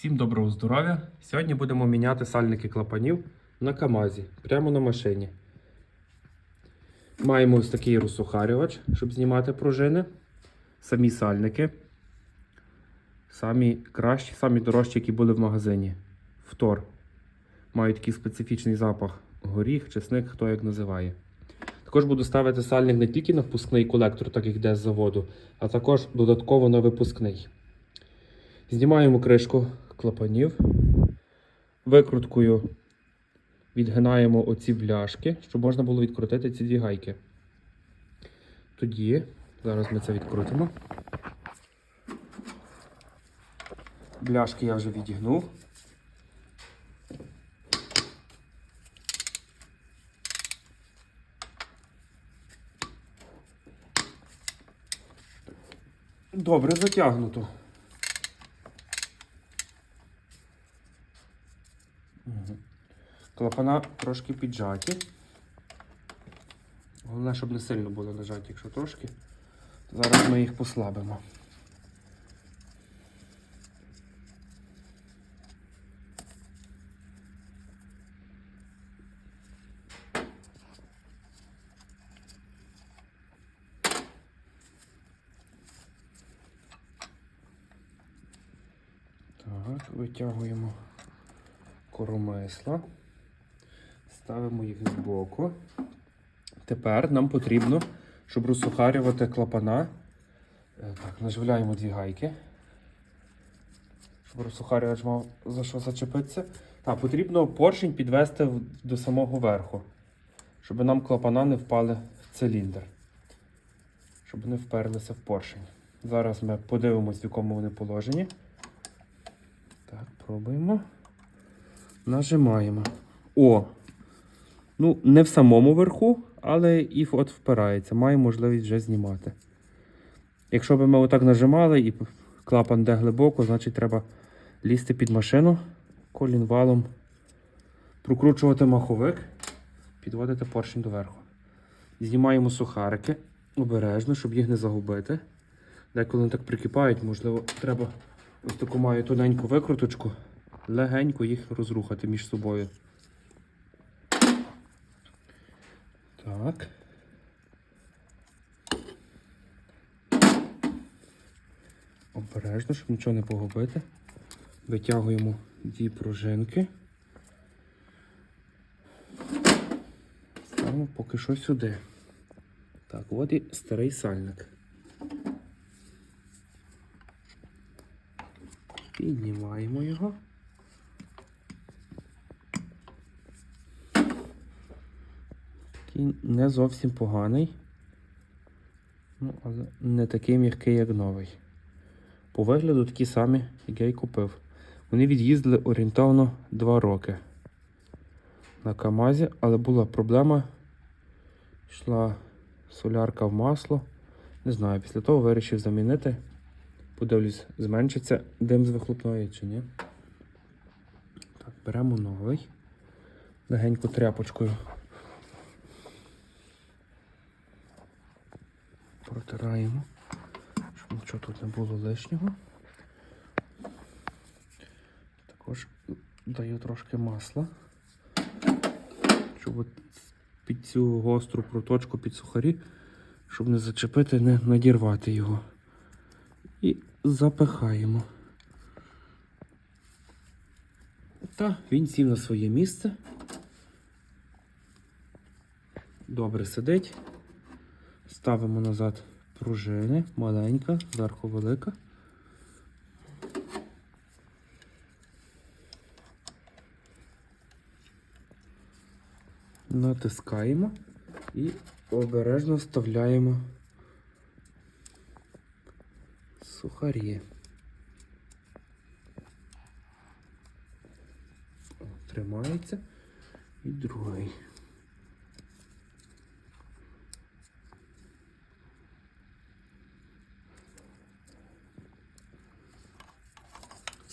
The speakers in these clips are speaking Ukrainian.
Всім доброго здоров'я! Сьогодні будемо міняти сальники клапанів на КАМАЗі, прямо на машині. Маємо ось такий розсухарювач, щоб знімати пружини. Самі сальники. Самі кращі, самі дорожчі, які були в магазині. Втор. Мають такий специфічний запах. Горіх, чесник, хто як називає. Також буду ставити сальник не тільки на впускний колектор, так як йде з заводу, а також додатково на випускний. Знімаємо кришку клапанів, викруткою відгинаємо оці бляшки, щоб можна було відкрутити ці дві гайки. Тоді, зараз ми це відкрутимо. Бляшки я вже відігнув. Добре затягнуто. Клапана трошки піджаті. Головне, щоб не сильно були нажаті, якщо трошки. Зараз ми їх послабимо. Так, витягуємо коромисла. Ставимо їх збоку. Тепер нам потрібно, щоб розсухарювати клапана. е, Так, наживляємо дві гайки. Щоб розсухарювач мав за що зачепитися. Так, потрібно поршень підвести до самого верху, щоб нам клапана не впали в циліндр. Щоб не вперлися в поршень. Зараз ми подивимось, в якому вони положенні. Так, пробуємо. Нажимаємо. О! Ну, не в самому верху, але і от впирається. Має можливість вже знімати. Якщо б ми отак нажимали і клапан де глибоко, значить треба лізти під машину колінвалом, прокручувати маховик, підводити поршень доверху. Знімаємо сухарики обережно, щоб їх не загубити. Деколи вони так прикипають, можливо, треба ось таку маю тоненьку викруточку, легенько їх розрухати між собою. Так. Обережно, щоб нічого не погубити. Витягуємо дві пружинки. Ставимо поки що сюди. Так, от і старий сальник. Піднімаємо його. Такий не зовсім поганий. Ну, але не такий м'який, як новий. По вигляду такі самі, як я й купив. Вони від'їздили орієнтовно 2 роки на Камазі, але була проблема. Йшла солярка в масло. Не знаю, після того вирішив замінити. Подивлюсь, зменшиться дим з вихлопної чи ні. Так, беремо новий. Легенько тряпочкою. Протираємо, щоб нічого тут не було лишнього. Також даю трошки масла, щоб під цю гостру проточку під сухарі, щоб не зачепити, не надірвати його. І запихаємо. Та він сів на своє місце. Добре сидить. Ставимо назад пружини, маленька, зверху велика. Натискаємо і обережно вставляємо сухарі. Тримається. І другий.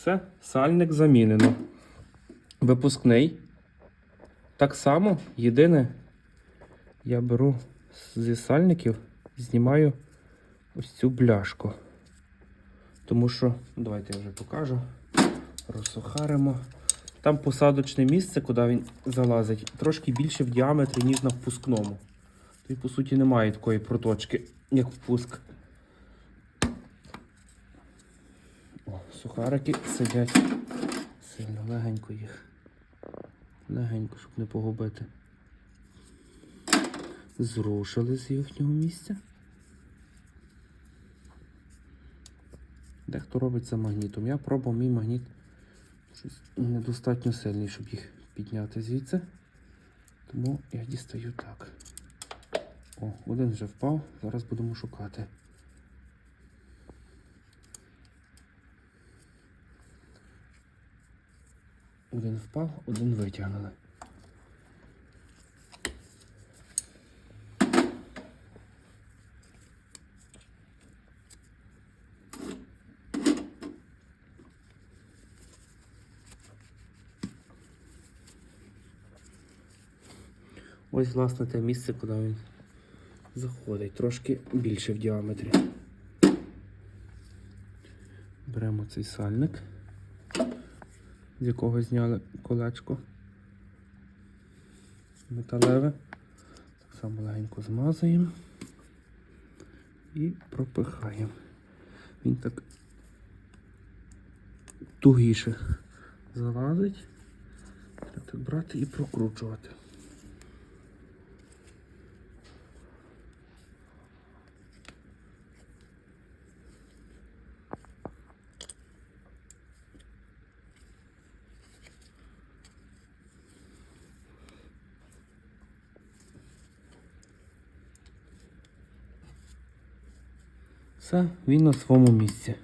Все, сальник замінено. Випускний. Так само, єдине, я беру зі сальників, знімаю ось цю бляшку. Тому що, давайте я вже покажу. Просухаримо. Там посадочне місце, куди він залазить, трошки більше в діаметрі, ніж на впускному. Тут, по суті, немає такої проточки, як впуск. О, сухарики сидять сильно легенько їх. Легенько, щоб не погубити. Зрушили з їхнього місця. Дехто робить це магнітом. Я пробував мій магніт недостатньо сильний, щоб їх підняти звідси. Тому я дістаю так. О, один вже впав, зараз будемо шукати. Один впав, один витягнули. Ось, власне, те місце, куди він заходить, трошки більше в діаметрі. Беремо цей сальник, з якого зняли колечко металеве. Так само легенько змазуємо і пропихаємо. Він так тугіше залазить. Треба брати і прокручувати. Все, він на своєму місці.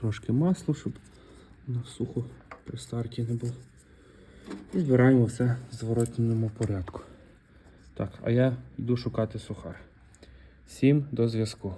Трошки масло, щоб на сухо при старті не було. І збираємо все в зворотному порядку. Так, а я йду шукати сухар. Всім до зв'язку.